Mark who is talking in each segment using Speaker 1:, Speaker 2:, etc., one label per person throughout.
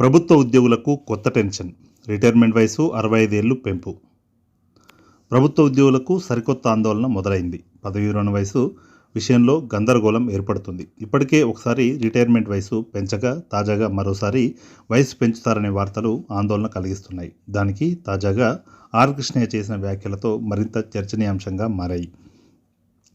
Speaker 1: ప్రభుత్వ ఉద్యోగులకు కొత్త టెన్షన్ రిటైర్మెంట్ వయసు అరవై ఐదేళ్ళు పెంపు. ప్రభుత్వ ఉద్యోగులకు సరికొత్త ఆందోళన మొదలైంది. పదవీ విరమణ వయసు విషయంలో గందరగోళం ఏర్పడుతుంది. ఇప్పటికే ఒకసారి రిటైర్మెంట్ వయసు పెంచగా తాజాగా మరోసారి వయసు పెంచుతారనే వార్తలు ఆందోళన కలిగిస్తున్నాయి. దానికి తాజాగా ఆర్ కృష్ణయ్య చేసిన వ్యాఖ్యలతో మరింత చర్చనీయాంశంగా మారాయి.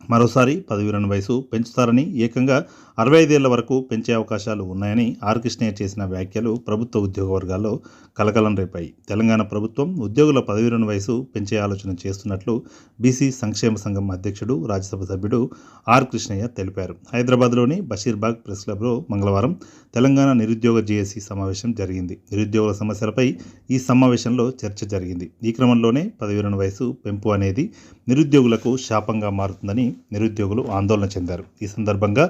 Speaker 1: మరోసారి పదవి రెండు వయసు పెంచుతారని ఏకంగా అరవై ఐదేళ్ళ వరకు పెంచే అవకాశాలు ఉన్నాయని ఆర్ కృష్ణయ్య చేసిన వ్యాఖ్యలు ప్రభుత్వ ఉద్యోగ వర్గాల్లో కలకలం రేపాయి. తెలంగాణ ప్రభుత్వం ఉద్యోగుల పదవీరుణ వయసు పెంచే ఆలోచన చేస్తున్నట్లు బీసీ సంక్షేమ సంఘం అధ్యక్షుడు రాజ్యసభ సభ్యుడు ఆర్ కృష్ణయ్య తెలిపారు. హైదరాబాద్లోని బషీర్బాగ్ ప్రెస్ క్లబ్లో మంగళవారం తెలంగాణ నిరుద్యోగ జేఏసీ సమావేశం జరిగింది. నిరుద్యోగుల సమస్యలపై ఈ సమావేశంలో చర్చ జరిగింది. ఈ క్రమంలోనే పదవి వయసు పెంపు అనేది నిరుద్యోగులకు శాపంగా మారుతుందని నిరుద్యోగులు ఆందోళన చెందారు. ఈ సందర్భంగా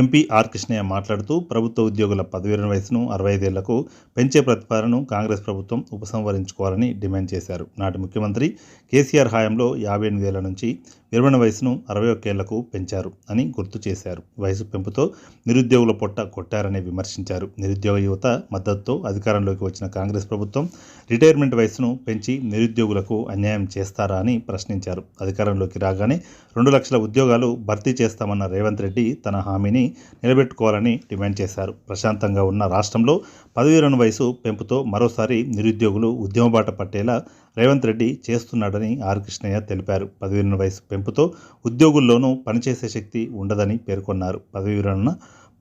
Speaker 1: ఎంపీ ఆర్ కృష్ణయ్య మాట్లాడుతూ ప్రభుత్వ ఉద్యోగుల పదవీరణ వయసును అరవై ఐదేళ్ళకు పెంచే ప్రతిపాదనను కాంగ్రెస్ ప్రభుత్వం ఉపసంహరించుకోవాలని డిమాండ్ చేశారు. నాటి ముఖ్యమంత్రి కేసీఆర్ హయాంలో యాభై ఎనిమిదేళ్ళ నుంచి విరమణ వయసును అరవై ఒక్కేళ్ళకు పెంచారు అని గుర్తు చేశారు. వయసు పెంపుతో నిరుద్యోగుల పొట్ట కొట్టారని విమర్శించారు. నిరుద్యోగ యువత మద్దతుతో అధికారంలోకి వచ్చిన కాంగ్రెస్ ప్రభుత్వం రిటైర్మెంట్ వయసును పెంచి నిరుద్యోగులకు అన్యాయం చేస్తారా అని ప్రశ్నించారు. అధికారంలోకి రాగానే రెండు లక్షల ఉద్యోగాలు భర్తీ చేస్తామన్న రేవంత్ రెడ్డి తన హామీని నిలబెట్టుకోవాలని డిమాండ్ చేశారు. ప్రశాంతంగా ఉన్న రాష్ట్రంలో పదవీ వయసు పెంపుతో మరోసారి నిరుద్యోగులు ఉద్యమబాట పట్టేలా రేవంత్ రెడ్డి చేస్తున్నాడని ఆర్ కృష్ణయ్య తెలిపారు. పదవీ వయసు పెంపుతో ఉద్యోగుల్లోనూ పనిచేసే శక్తి ఉండదని పేర్కొన్నారు. పదవీ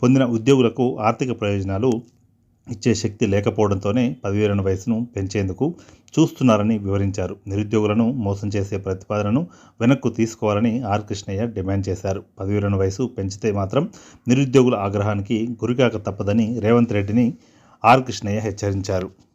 Speaker 1: పొందిన ఉద్యోగులకు ఆర్థిక ప్రయోజనాలు ఇచ్చే శక్తి లేకపోవడంతోనే పదవీ వయసును పెంచేందుకు చూస్తున్నారని వివరించారు. నిరుద్యోగులను మోసం చేసే ప్రతిపాదనను వెనక్కు తీసుకోవాలని ఆర్. కృష్ణయ్య డిమాండ్ చేశారు. పదవీ వయసు పెంచితే మాత్రం నిరుద్యోగుల ఆగ్రహానికి గురికాక తప్పదని రేవంత్ రెడ్డిని ఆర్. కృష్ణయ్య హెచ్చరించారు.